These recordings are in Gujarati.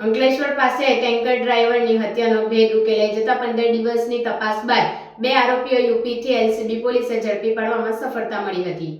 અંકલેશ્વર પાસે ટેન્કર ડ્રાઈવરની હત્યાનો ભેદ ઉકેલાઈ જતા પંદર દિવસની તપાસ બાદ બે આરોપીઓ યુપીથી એલસીબી પોલીસે ઝડપી પાડવામાં સફળતા મળી હતી.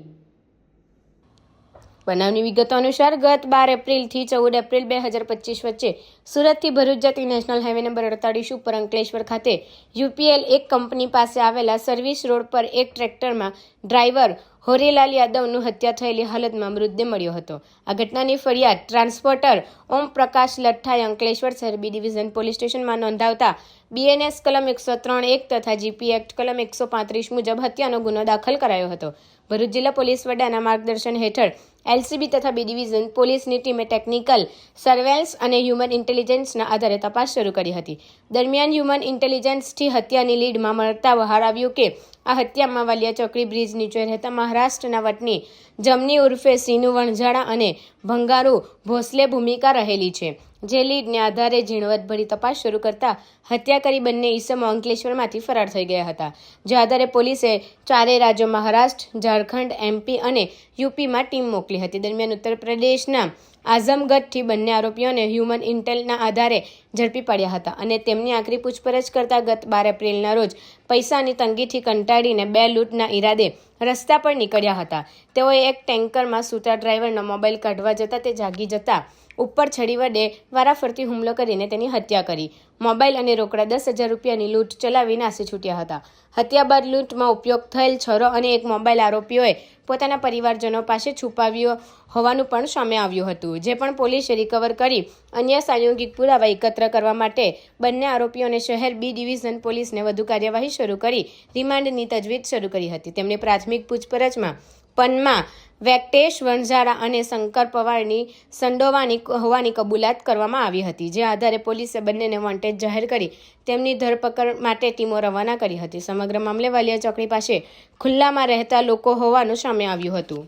બનાવની વિગતો અનુસાર ગત બાર એપ્રિલથી ચૌદ એપ્રિલ બે હજાર પચીસ વચ્ચે સુરતથી ભરૂચ જતી નેશનલ હાઈવે નંબર અડતાળીસ ઉપર અંકલેશ્વર ખાતે યુપીએલ એક કંપની પાસે આવેલા સર્વિસ રોડ પર એક ટ્રેક્ટરમાં ડ્રાઈવર હોરીલાલ યાદવનું હત્યા થયેલી હાલતમાં મૃતદેહ મળ્યો હતો. આ ઘટનાની ફરિયાદ ટ્રાન્સપોર્ટર ઓમ પ્રકાશ લઠ્ઠાએ અંકલેશ્વર શહેર બી ડિવિઝન પોલીસ સ્ટેશનમાં નોંધાવતા બીએનએસ કલમ એકસો ત્રણ એક તથા જીપી એક્ટ કલમ એકસો પાંત્રીસ મુજબ હત્યાનો ગુનો દાખલ કરાયો હતો. ભરૂચ જિલ્લા પોલીસ વડાના માર્ગદર્શન હેઠળ એલસીબી તથા બી ડિવિઝન પોલીસની ટીમે ટેકનિકલ સર્વેલન્સ અને હ્યુમન ઇન્ટેલિજન્સના આધારે તપાસ શરૂ કરી હતી. દરમિયાન હ્યુમન ઇન્ટેલિજન્સથી હત્યાની લીડમાં મળતા બહાર આવ્યું કે આ હત્યામાં વાલિયા ચોકડી બ્રિજ નીચે રહેતા મહારાષ્ટ્રના વતની જમની ઉર્ફે સીનુ વણઝાડા અને ભંગારુ ભોસલે ભૂમિકા રહેલી છે, જે લીડને આધારે ઝીણવટભરી તપાસ શરૂ કરતા હત્યા કરી બંને ઈસમો અંકલેશ્વરમાંથી ફરાર થઈ ગયા હતા. જે આધારે પોલીસે ચારેય રાજ્યો મહારાષ્ટ્ર, ઝારખંડ એમપી અને યુપીમાં ટીમ મોકલી હતી. દરમિયાન ઉત્તર પ્રદેશના આઝમગઢથી બંને આરોપીઓને હ્યુમન ઇન્ટેલના આધારે ઝડપી પાડ્યા હતા અને તેમની આખરી પૂછપરછ કરતા ગત બાર એપ્રિલના રોજ પૈસાની તંગીથી કંટાળીને બે લૂંટના ઈરાદે રસ્તા પર નીકળ્યા હતા. તેઓએ એક ટેન્કરમાં સૂતા ડ્રાઈવરનો મોબાઈલ કાઢવા જતાં તે જાગી જતા ઉપર છડી વડે વારાફરતી હુમલો કરીને તેની હત્યા કરી. મોબાઈલ અને રોકડા દસ હજાર રૂપિયાની લૂંટ ચલાવી નાસી છૂટ્યા હતા. હત્યા બાદ લૂંટમાં ઉપયોગ થયેલ છરો અને એક મોબાઈલ આરોપીઓએ પોતાના પરિવારજનો પાસે છુપાવ્યો હોવાનું પણ સામે આવ્યું હતું, જે પણ પોલીસે રિકવર કરી અન્ય સાયોગિક પુરાવા એકત્ર કરવા માટે બંને આરોપીઓને શહેર બી ડિવિઝન પોલીસને વધુ કાર્યવાહી શરૂ કરી, રિમાન્ડની તજવીજ શરૂ કરી હતી. તેમણે પ્રાથમિક પૂછપરછમાં પનમાં, વેંકટેશ વણઝારા અને શંકર પવારની સંડોવાની હોવાની કબૂલાત કરવામાં આવી હતી. જે આધારે પોલીસે બંનેને વોન્ટેજ જાહેર કરી તેમની ધરપકડ માટે ટીમો રવાના કરી હતી. સમગ્ર મામલે વાલિયા ચોકડી પાસે ખુલ્લામાં રહેતા લોકો હોવાનું સામે આવ્યું હતું.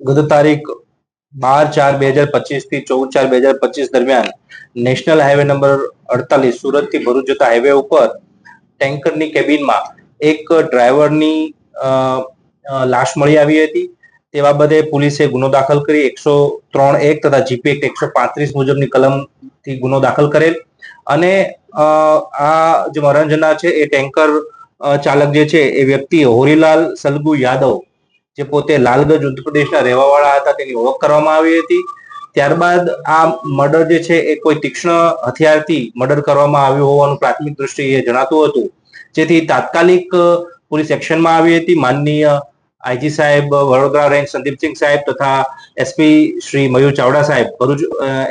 ગત તારીખ બાર ચાર બે હજાર પચીસથી ચૌદ ચાર બે હજાર પચીસ દરમિયાન નેશનલ હાઈવે નંબર અડતાલીસ સુરતથી ભરૂચ જતા હાઈવે ઉપર ટેન્કરની કેબિનમાં એક ડ્રાઈવરની લાશ મળી આવી હતી. તે બાબતે પોલીસે ગુનો દાખલ કરી એકસો ત્રણ એક તથા જીપી એક્ટ એકસો પાંત્રીસ મુજબની કલમથી ગુનો દાખલ કરેલ. અને આ જે મરણજના છે એ ટેન્કર ચાલક જે છે એ વ્યક્તિ હોરીલાલ સલગુ યાદવ, જે પોતે લાલગંજ ઉત્તર પ્રદેશના રહેવાવાળા હતા, તેની ઓળખ કરવામાં આવી હતી. ત્યારબાદ આ મર્ડર જે છે એ કોઈ તીક્ષ્ણ હથિયારથી મર્ડર કરવામાં આવ્યું હોવાનું પ્રાથમિક દ્રષ્ટિએ જણાતું હતું. જેથી તાત્કાલિક પોલીસ એક્શનમાં આવી હતી. માનનીય આઈજી સાહેબ, વડોદરા રેન્જ સંદીપસિંહ સાહેબ તથા એસપી શ્રી મયુર ચાવડા સાહેબ, ભરૂચ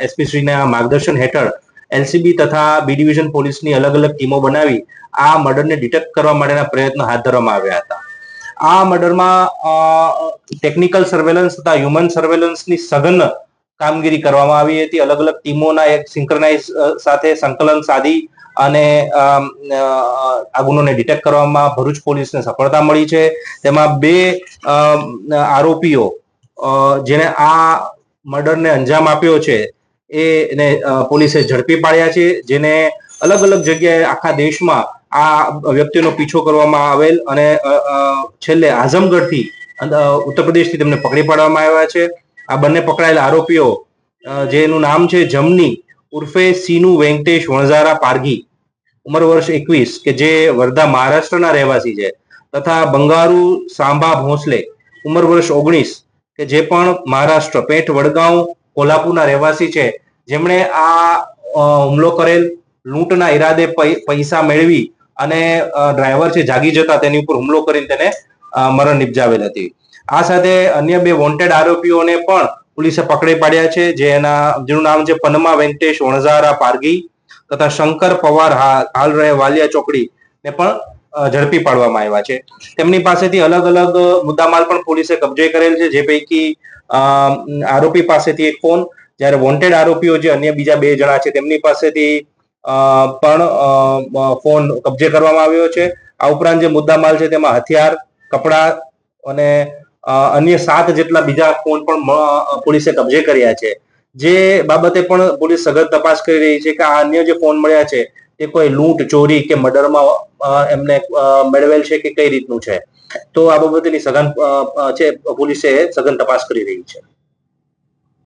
એસપી શ્રીના માર્ગદર્શન હેઠળ એલસીબી તથા બી ડિવિઝન પોલીસની અલગ અલગ ટીમો બનાવી આ મર્ડરને ડિટેક્ટ કરવા માટેના પ્રયત્નો હાથ ધરવામાં આવ્યા હતા. આ મર્ડરમાં ટેકનિકલ સર્વેલન્સ તથા હ્યુમન સર્વેલન્સની સઘન કામગીરી કરવામાં આવી હતી. અલગ અલગ ટીમોના એક સિંક્રનાઇઝ સાથે સંકલન સાધી અને આ ગુનોને ડિટેક્ટ કરવામાં ભરૂચ પોલીસને સફળતા મળી છે. તેમાં બે આરોપીઓ જેને આ મર્ડરને અંજામ આપ્યો છે એને પોલીસે ઝડપી પાડ્યા છે, જેને અલગ અલગ જગ્યાએ આખા દેશમાં આ વ્યક્તિનો પીછો કરવામાં આવેલ અને છેલ્લે આઝમગઢથી ઉત્તર પ્રદેશથી તેમને પકડી પાડવામાં આવ્યા છે. આ બંને પકડાયેલા આરોપીઓ જેનું નામ છે જમની, ઉર્ફે સીનુ વેંકટેશ વણઝારા પારઘી. ઉંમર વર્ષ એકવીસ, કે જે વર્ધા મહારાષ્ટ્રના રહેવાસી છે, તથા બંગારુ સાંભા ભોંસલે. ઉંમર વર્ષ ઓગણીસ, કે જે પણ મહારાષ્ટ્ર પેઠ વડગાંવ, કોલ્હાપુરના રહેવાસી છે, જેમણે આ હુમલો કરેલ લૂંટના ઈરાદે પૈસા મેળવી અને ડ્રાઈવર છે જાગી જતા તેની ઉપર હુમલો કરીને તેને મરણ નિપજાવેલ હતી. આ સાથે અન્ય બે વોન્ટેડ આરોપીઓને પણ પોલીસે પકડી પાડ્યા છે જેના જેનું નામ છે પનમા વેંકટેશ વણઝારા પારગી તથા શંકર પવાર હાલ રહે વાલિયા ચોકડી ને પણ ઝડપી પાડવામાં આવ્યા છે. તેમની પાસેથી અલગ અલગ મુદ્દામાલ પણ પોલીસે કબજે કરેલ છે, જે પૈકી આરોપી પાસેથી એક ફોન, જ્યારે વોન્ટેડ આરોપીઓ જે અન્ય બીજા બે જણા છે, તેમની પાસેથી પણ ફોન કબજે કરવામાં આવ્યો છે. આ ઉપરાંત જે મુદ્દામાલ છે, તેમાં હથિયાર, કપડા અને અન્ય સાત જેટલા બીજા ફોન પણ પોલીસે કબજે કર્યા છે. જે બાબતે પણ પોલીસ સઘન તપાસ કરી રહી છે કે આ અન્ય જે ફોન મળ્યા છે તે કોઈ લૂંટ, ચોરી કે મર્ડરમાં એમને મેળવેલ છે કે કઈ રીતનું છે? તો આ બાબતેની સઘન છે, પોલીસે સઘન તપાસ કરી રહી છે.